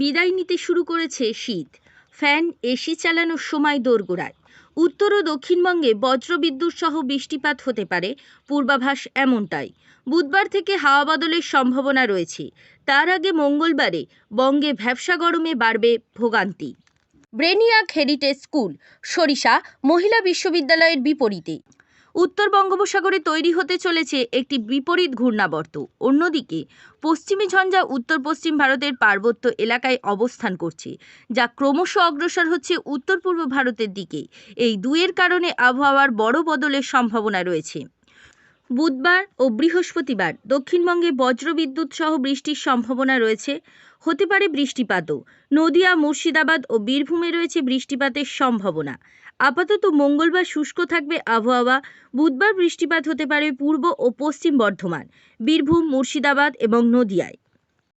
বিদায় নিতে শুরু করেছে শীত। ফ্যান এসি চালানোর সময় দোরগোড়ায়। উত্তর ও দক্ষিণবঙ্গে বজ্রবিদ্যুৎ সহ বৃষ্টিপাত হতে পারে, পূর্বাভাস এমনটাই। বুধবার থেকে হাওয়া বদলের সম্ভাবনা রয়েছে। তার আগে মঙ্গলবারে বঙ্গে ভ্যাবসা গরমে বাড়বে ভোগান্তি। ব্রেনিয়াক হেরিটেজ স্কুল, সরিষা, মহিলা বিশ্ববিদ্যালয়ের বিপরীতে। উত্তর বঙ্গোপসাগরে তৈরি হতে চলেছে একটি বিপরীত ঘূর্ণাবর্ত। অন্যদিকে, পশ্চিমী ঝঞ্ঝা উত্তর পশ্চিম ভারতের পার্বত্য এলাকায় অবস্থান করছে, যা ক্রমশ অগ্রসর হচ্ছে উত্তর পূর্ব ভারতের দিকে। এই দুয়ের কারণে আবহাওয়ার বড় বদলের সম্ভাবনা রয়েছে। বুধবার ও বৃহস্পতিবার দক্ষিণবঙ্গে বজ্রবিদ্যুৎ সহ বৃষ্টির সম্ভাবনা রয়েছে। হতে পারে বৃষ্টিপাতও। নদিয়া, মুর্শিদাবাদ ও বীরভূমে রয়েছে বৃষ্টিপাতের সম্ভাবনা। আপাতত মঙ্গলবার শুষ্ক থাকবে আবহাওয়া বুধবার বৃষ্টিপাত হতে পারে পূর্ব ও পশ্চিম বর্ধমান বীরভূম মুর্শিদাবাদ এবং নদিয়ায়।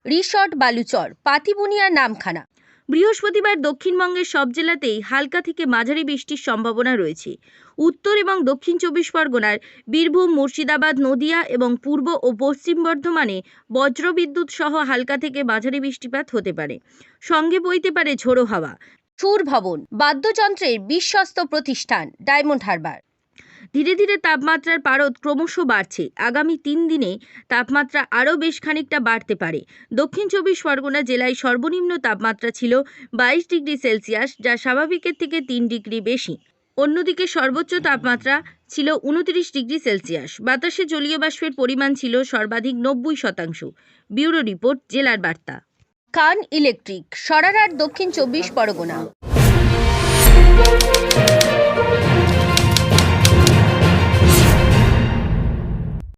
রিসর্ট বালুচর পাতিবুনিয়া নামখানা। বৃহস্পতিবার দক্ষিণবঙ্গের সব জেলাতেই হালকা থেকে মাঝারি বৃষ্টির সম্ভাবনা রয়েছে। উত্তর এবং দক্ষিণ চব্বিশ পরগনার বীরভূম মুর্শিদাবাদ নদিয়া এবং পূর্ব ও পশ্চিম বর্ধমানে বজ্রবিদ্যুৎ সহ হালকা থেকে মাঝারি বৃষ্টিপাত হতে পারে। সঙ্গে বইতে পারে ঝোড়ো হাওয়া। সুর ভবন, বাদ্যযন্ত্রের বিশ্বস্ত প্রতিষ্ঠান, ডায়মন্ড হারবার। ধীরে ধীরে তাপমাত্রার পারদ ক্রমশ বাড়ছে। আগামী তিন দিনে তাপমাত্রা আরও বেশ খানিকটা বাড়তে পারে। দক্ষিণ চব্বিশ পরগনা জেলায় সর্বনিম্ন তাপমাত্রা ছিল বাইশ ডিগ্রি সেলসিয়াস, যা স্বাভাবিকের থেকে তিন ডিগ্রি বেশি। অন্যদিকে সর্বোচ্চ তাপমাত্রা ছিল উনত্রিশ ডিগ্রি সেলসিয়াস। বাতাসে জলীয় বাষ্পের পরিমাণ ছিল সর্বাধিক নব্বই শতাংশ। ব্যুরো রিপোর্ট, জেলার বার্তা। কান ইলেকট্রিক সরারার দক্ষিণ চব্বিশ পরগনা।